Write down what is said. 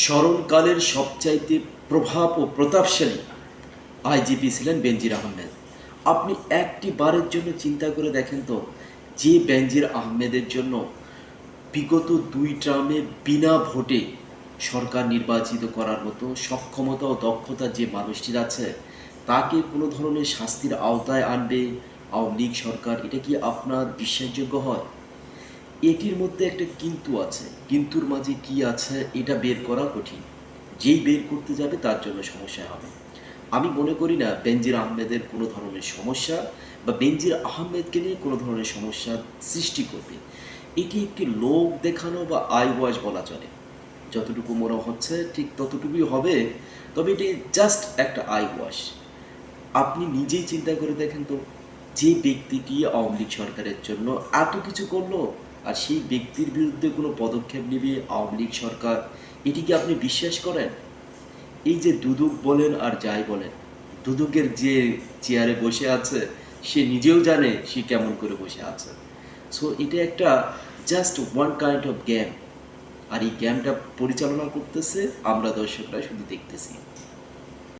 স্মরণকালের সবচাইতে প্রভাব ও প্রতাপশালী আইজিপি ছিলেন বেনজির আহমেদ। আপনি একটি বারের জন্য চিন্তা করে দেখেন তো, যে বেনজির আহমেদের জন্য বিগত দুই টার্মে বিনা ভোটে সরকার নির্বাচিত করার মতো সক্ষমতা ও দক্ষতা যে মানুষটির আছে, তাকে কোনো ধরনের শাস্তির আওতায় আনবে আওয়ামী লীগ সরকার, এটা কি আপনার বিশ্বাসযোগ্য হয়? এটির মধ্যে একটা কিন্তু আছে। কিন্তুর মাঝে কি আছে, এটা বের করা কঠিন। যেই বের করতে যাবে, তার জন্য সমস্যা হবে। আমি মনে করি না বেনজির আহমেদের কোনো ধরনের সমস্যা বা বেনজির আহমেদকে নিয়ে কোনো ধরনের সমস্যা সৃষ্টি করবে। এটি একটি লোক দেখানো বা আই ওয়াশ বলা চলে। যতটুকু মনে হচ্ছে, ঠিক ততটুকুই হবে, তবে এটি জাস্ট একটা আই ওয়াশ। আপনি নিজেই চিন্তা করে দেখেন তো, যে ব্যক্তিটি আওয়ামী লীগ সরকারের জন্য এত কিছু করল আর সেই ব্যক্তির বিরুদ্ধে কোনো পদক্ষেপ নেবে আওয়ামী লীগ সরকার, এটি কি আপনি বিশ্বাস করেন? এই যে দুদুক বলেন আর যাই বলেন, দুদুকের যে চেয়ারে বসে আছে, সে নিজেও জানে সে কেমন করে বসে আছে। সো এটা একটা just one kind of game আর এই গেমটা পরিচালনা করতেছে আমরা দর্শকরা শুধু দেখতেছি।